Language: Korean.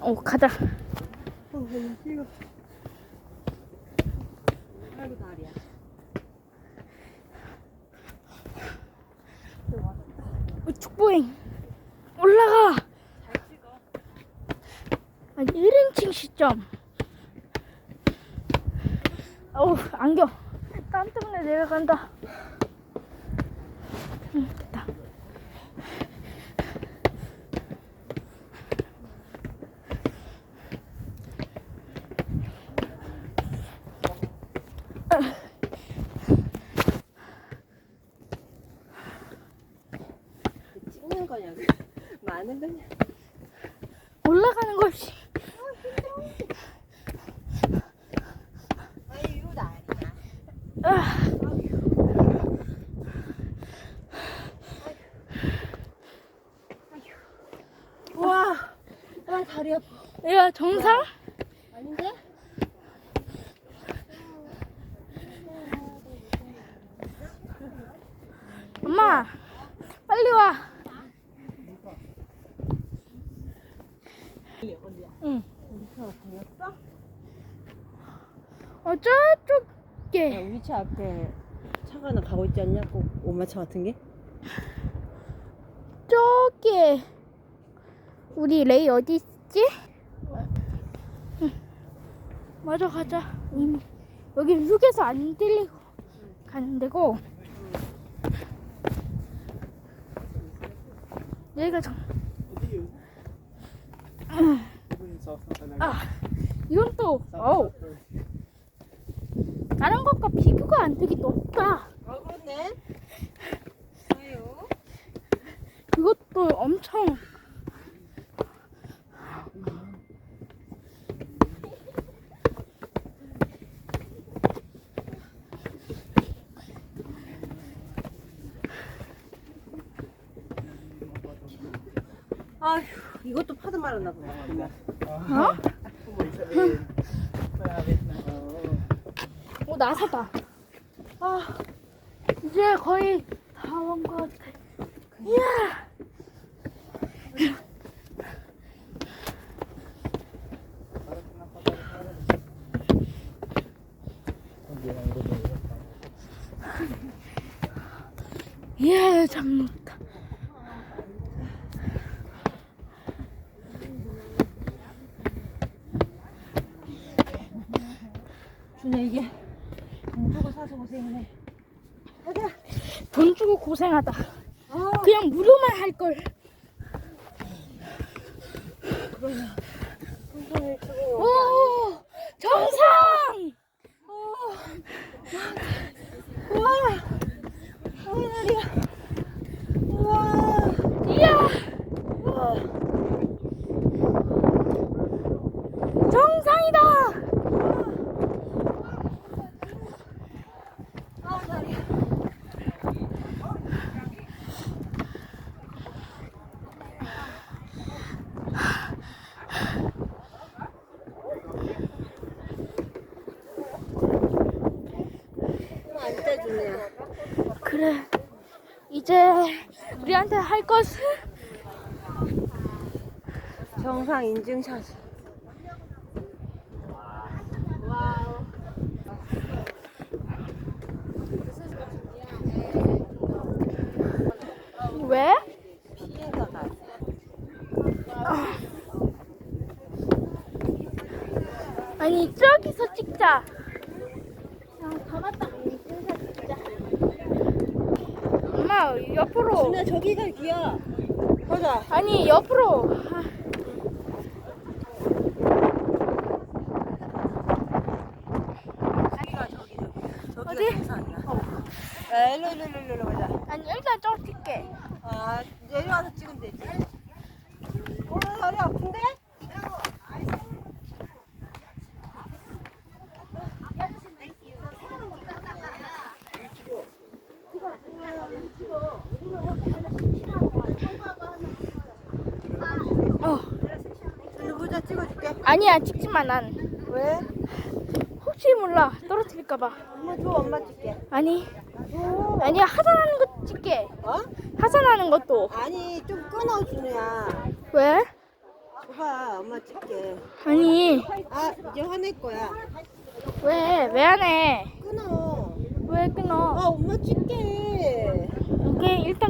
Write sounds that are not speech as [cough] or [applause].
어 가자. 어. 아이고 다리야. 어, 축보행 올라가. 아니 1인칭 시점. 어우 안경. 땀 때문에 내려간다. 응 찍는 거냐? [laughs] 많은 거냐? 올라가는 다리야. 아, 와, 아 다리 아파. 내가 정상? 아닌데? 엄마 빨리 와. 응. 어 야, 저쪽에 우리 차 앞에 차가 하나 가고 있지 않냐? 꼭 오마차 같은 게? 저기 우리 레이 어디 있지? 응. 맞아 가자. 여기 휴게소 안 들리고 가는 데고. 여기가 정. 아 이건 또 어우 다른 것과 비교가 안 되기 높다. 아 그렇네. 그것도 엄청 아휴, 이것도 파도 말았나 보다. 어? 어 나사다. 아 이제 거의 다 온 것 같아. 이야. [laughs] 이야 잠못 준야 이게 돈 주고 사서 고생이네. 가자. 돈 주고 고생하다. 아, 그냥 무료만 할 걸. 주고. 오 정상. 우와. 아, 다리야. 우와. 이야 우와. 정상이다. 아, 다리야. 안 떼주냐. 그래. 이제 우리한테 할 것은 정상 인증샷. 왜? 나. 아니 저기서 찍자. 야, 다 갔다 인증샷 찍자. 옆으로. 준아 저기가 귀야. 보자. 아니 옆으로. 아, 저기가 저기 저기. 저기가 어디? 정상이야. 아, 일로 일로 일로 일로 보자. 아니 일단 저 찍게. 아 내려와서 찍으면 되지. 어 다리 아픈데? 어. 일로 보자 찍어줄게. 아니야 찍지 마 난. 왜? 혹시 몰라 떨어뜨릴까봐. 엄마 줘 엄마 찍게. 아니 줘. 아니야 하산하는 거 찍게. 어? 하산하는 것도. 아니 좀 끊어 준우야. 왜? 줘봐. 엄마 찍게. 아니 아 이제 화낼 거야. 왜 왜 안 해? 끊어. 왜 끊어? 아 엄마 찍게. 오케이 일단